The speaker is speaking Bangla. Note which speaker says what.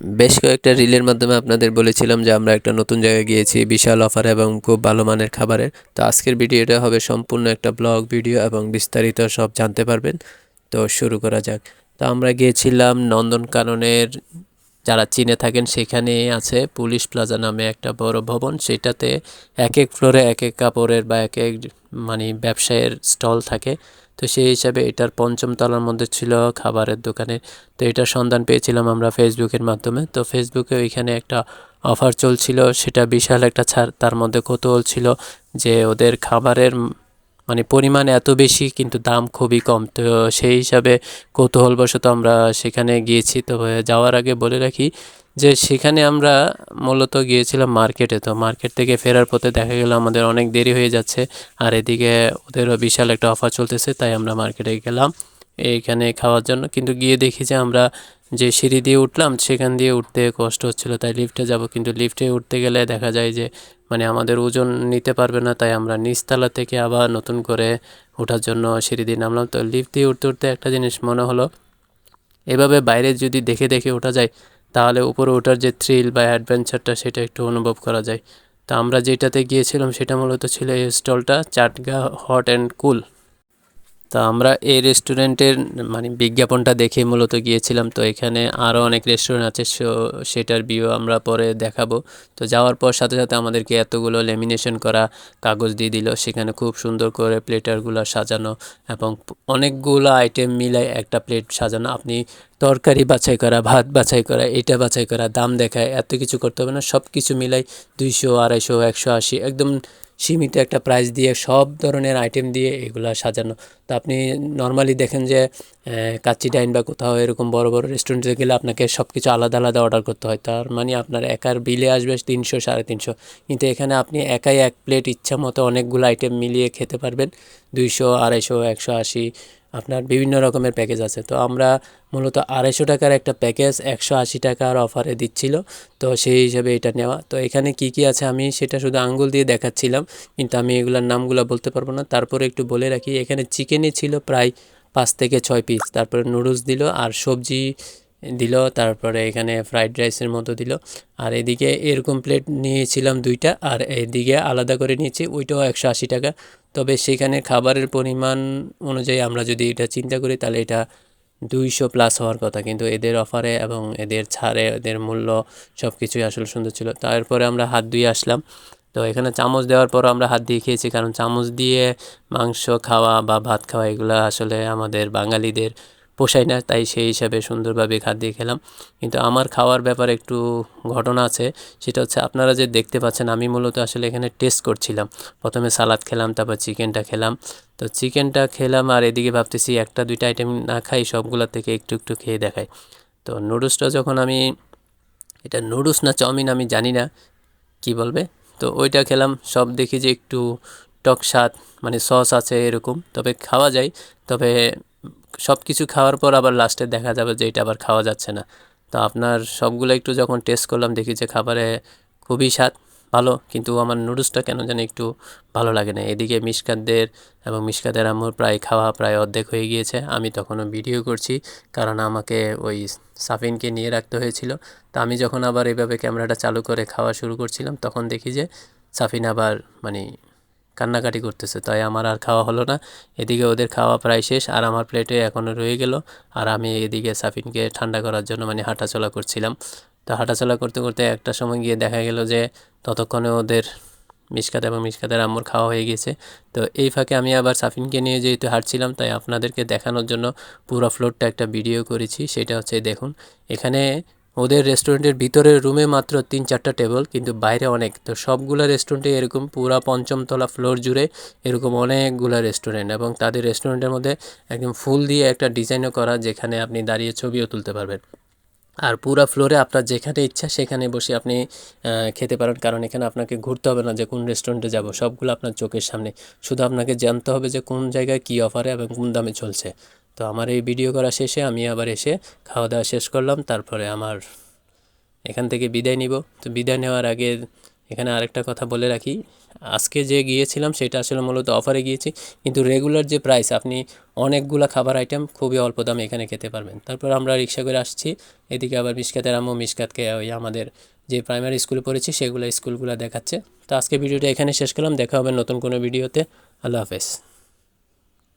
Speaker 1: বেশ কয়েকটা রিলের মাধ্যমে আপনাদের বলেছিলাম যে আমরা একটা নতুন জায়গায় গিয়েছি, বিশাল অফার এবং খুব ভালো মানের খাবারের। তো আজকের ভিডিওটা হবে সম্পূর্ণ একটা ব্লগ ভিডিও এবং বিস্তারিত সব জানতে পারবেন। তো শুরু করা যাক। তো আমরা গিয়েছিলাম নন্দনকাননের, যারা চিনে থাকেন সেখানে আছে পুলিশ প্লাজা নামে একটা বড় ভবন। সেটাতে এক এক ফ্লোরে এক এক কাপড়ের বা এক এক মানে ব্যবসায়ের স্টল থাকে। তো সেই হিসাবে এটার পঞ্চম তলার মধ্যে ছিল খাবারের দোকানে। তো এটার সন্ধান পেয়েছিলাম আমরা ফেসবুকের মাধ্যমে। তো ফেসবুকে ওইখানে একটা অফার চলছিল, সেটা বিশাল একটা ছাড়, তার মধ্যে কৌতূহল ছিল যে ওদের খাবারের মানে পরিমাণ এত বেশি, কিন্তু দাম খুবই কম। তো সেই হিসাবে কৌতূহলবশত আমরা সেখানে গিয়েছি। তো যাওয়ার আগে বলে রাখি যে সেখানে আমরা মূলত গিয়েছিলাম মার্কেটে। তো মার্কেট থেকে ফেরার পথে দেখা গেল আমাদের অনেক দেরি হয়ে যাচ্ছে। আর এদিকে ওদেরও বিশাল একটা অফার চলতেছে, তাই আমরা মার্কেটে গেলাম এইখানে খাওয়ার জন্য। কিন্তু গিয়ে দেখি যে আমরা যে সিঁড়ি দিয়ে উঠলাম, সেখান দিয়ে উঠতে কষ্ট হচ্ছিল, তাই লিফটে যাব। কিন্তু লিফটে উঠতে গেলে দেখা যায় যে মানে আমাদের ওজন নিতে পারবে না, তাই আমরা নিচতলা থেকে আবার নতুন করে ওঠার জন্য সিঁড়ি দিয়ে নামলাম। তো লিফট দিয়ে উঠতে উঠতে একটা জিনিস মনে হলো, এভাবে বাইরে যদি দেখে দেখে ওঠা যায় তাহলে উপরে ওঠার যে থ্রিল বা অ্যাডভেঞ্চারটা সেটা একটু অনুভব করা যায়। তা আমরা যেটাতে গিয়েছিলাম সেটা মূলত ছিল এই স্টলটা চাটগা হট অ্যান্ড কুল। তা আমরা এই রেস্টুরেন্টের মানে বিজ্ঞাপনটা দেখে মূলত গিয়েছিলাম। তো এখানে আরও অনেক রেস্টুরেন্ট আছে, সো সেটার ভিউ আমরা পরে দেখাবো। তো যাওয়ার পর সাথে সাথে আমাদেরকে এতগুলো লেমিনেশন করা কাগজ দিয়ে দিল। সেখানে খুব সুন্দর করে প্লেটারগুলো সাজানো এবং অনেকগুলো আইটেম মিলায় একটা প্লেট সাজানো। আপনি তরকারি বাছাই করা, ভাত বাছাই করা, এটা বাছাই করা, দাম দেখায়, এত কিছু করতে হবে না সব কিছু মিলাই দুইশো, আড়াইশো, একশো, আশি, একদম সীমিত একটা প্রাইস দিয়ে সব ধরনের আইটেম দিয়ে এগুলা সাজানো। তো আপনি নর্মালি দেখেন যে কাচ্চি ডাইন বা কোথাও এরকম বড় বড় রেস্টুরেন্টে গেলে আপনাকে সব কিছু আলাদা আলাদা অর্ডার করতে হয়। তার মানে আপনার একার বিলে আসবে তিনশো, সাড়ে তিনশো। কিন্তু এখানে আপনি একাই এক প্লেট ইচ্ছা মতো অনেকগুলো আইটেম মিলিয়ে খেতে পারবেন। দুইশো, আড়াইশো, একশো, আশি আপনার বিভিন্ন রকমের প্যাকেজ আছে। তো আমরা মূলত আড়াইশো টাকার একটা প্যাকেজ একশো আশি টাকার অফারে দিচ্ছিল। তো সেই হিসাবে এটা নেওয়া। তো এখানে কি কি আছে আমি সেটা শুধু আঙ্গুল দিয়ে দেখাচ্ছিলাম, কিন্তু আমি এগুলোর নামগুলো বলতে পারব না। তারপরে একটু বলে রাখি, এখানে চিকেনই ছিল প্রায় পাঁচ থেকে ছয় পিস তারপরে নুডলস দিল আর সবজি দিল, তারপরে এখানে ফ্রাইড রাইসের মতো দিল। আর এদিকে এরকম প্লেট নিয়েছিলাম দুইটা, আর এদিকে আলাদা করে নিয়েছি, ওইটাও একশো আশি টাকা। তবে সেখানে খাবারের পরিমাণ অনুযায়ী আমরা যদি এটা চিন্তা করি, তাহলে এটা দুইশো প্লাস হওয়ার কথা। কিন্তু এদের অফারে এবং এদের ছাড়ে, এদের মূল্য সব কিছুই আসলে সুন্দর ছিল। তারপরে আমরা হাত ধুয়ে আসলাম। তো এখানে চামচ দেওয়ার পর আমরা হাত দিয়ে খেয়েছি, কারণ চামচ দিয়ে মাংস খাওয়া বা ভাত খাওয়া, এগুলো আসলে আমাদের বাঙালিদের পোষায় না, তাই সেই হিসাবে সুন্দরভাবে খাদ্য খেলাম। কিন্তু আমার খাওয়ার ব্যাপারে একটু ঘটনা আছে, সেটা হচ্ছে আপনারা যে দেখতে পাচ্ছেন, আমি মূলত আসলে এখানে টেস্ট করছিলাম। প্রথমে সালাদ খেলাম, তারপর চিকেনটা খেলাম। তো চিকেনটা খেলাম আর এদিকে ভাবতেছি একটা, দুইটা আইটেম না খাই, সবগুলো থেকে একটু একটু খেয়ে দেখাই। তো নুডলসটা যখন আমি, এটা নুডলস না চাউমিন আমি জানি না, কি বলবে? তো ওইটা খেলাম, সব দেখি যে একটু টক স্বাদ মানে সস আছে এরকম, তবে খাওয়া যায়। তবে সব কিছু খাওয়ার পর আবার লাস্টে দেখা যাবে যে এটা আবার খাওয়া যাচ্ছে না। তো আপনার সবগুলো একটু যখন টেস্ট করলাম, দেখি যে খাবারে খুবই স্বাদ, ভালো, কিন্তু আমার নুডলসটা কেন যেন একটু ভালো লাগে না। এদিকে মিসকাতদের এবং মিসকাতের আম্মুর প্রায় খাওয়া প্রায় অর্ধেক হয়ে গিয়েছে। আমি তখনও ভিডিও করছি, কারণ আমাকে ওই সাফিনকে নিয়ে রাখতে হয়েছিল। তা আমি যখন আবার এভাবে ক্যামেরাটা চালু করে খাওয়া শুরু করছিলাম, তখন দেখি যে সাফিন আবার মানে কান্নাকাটি করতেছে। তাই আমার আর খাওয়া হলো না। এদিকে ওদের খাওয়া প্রায় শেষ, আর আমার প্লেটে এখনও রয়ে গেল। আর আমি এদিকে সাফিনকে ঠান্ডা করার জন্য মানে হাঁটাচলা করছিলাম। তো হাঁটাচলা করতে করতে একটা সময় গিয়ে দেখা গেল যে ততক্ষণে ওদের মিসকাত এবং মিসকাতের আম্মুর খাওয়া হয়ে গেছে। তো এই ফাঁকে আমি আবার সাফিনকে নিয়ে যেহেতু হাঁটছিলাম, তাই আপনাদেরকে দেখানোর জন্য পুরো ফ্লোরটা একটা ভিডিও করেছি। সেটা হচ্ছে দেখুন, এখানে ওদের রেস্টুরেন্টের ভিতরের রুমে মাত্র তিন চারটা টেবল, কিন্তু বাইরে অনেক। তো সবগুলো রেস্টুরেন্টে এরকম পুরা পঞ্চমতলা ফ্লোর জুড়ে এরকম অনেকগুলো রেস্টুরেন্ট এবং তাদের রেস্টুরেন্টের মধ্যে একদম ফুল দিয়ে একটা ডিজাইনও করা যেখানে আপনি দাঁড়িয়ে ছবিও তুলতে পারবেন। আর পুরো ফ্লোরে আপনার যেখানে ইচ্ছা সেখানে বসে আপনি খেতে পারেন, কারণ এখানে আপনাকে ঘুরতে হবে না যে কোন রেস্টুরেন্টে যাব, সবগুলো আপনার চোখের সামনে। শুধু আপনাকে জানতে হবে যে কোন জায়গায় কী অফারে এবং কোন দামে চলছে। তো আমার এই ভিডিও করা শেষে আমি আবার এসে খাওয়া দাওয়া শেষ করলাম, তারপরে আমার এখান থেকে বিদায় নিব। তো বিদায় নেওয়ার আগে এখানে আরেকটা কথা বলে রাখি, আজকে যে গিয়েছিলাম সেটা আসলে মূলত অফারে গিয়েছি, কিন্তু রেগুলার যে প্রাইস আপনি অনেকগুলা খাবার আইটেম খুবই অল্প দামে এখানে খেতে পারবেন। তারপর আমরা রিক্সা করে আসছি, এদিকে আবার মিসকাতের আম্মু মিসকাতকে ওই আমাদের যে প্রাইমারি স্কুলে পড়েছি, সেগুলো স্কুলগুলো দেখাচ্ছে। তো আজকে ভিডিওটা এখানে শেষ করলাম, দেখা হবে নতুন কোনো ভিডিওতে আল্লাহ হাফেজ।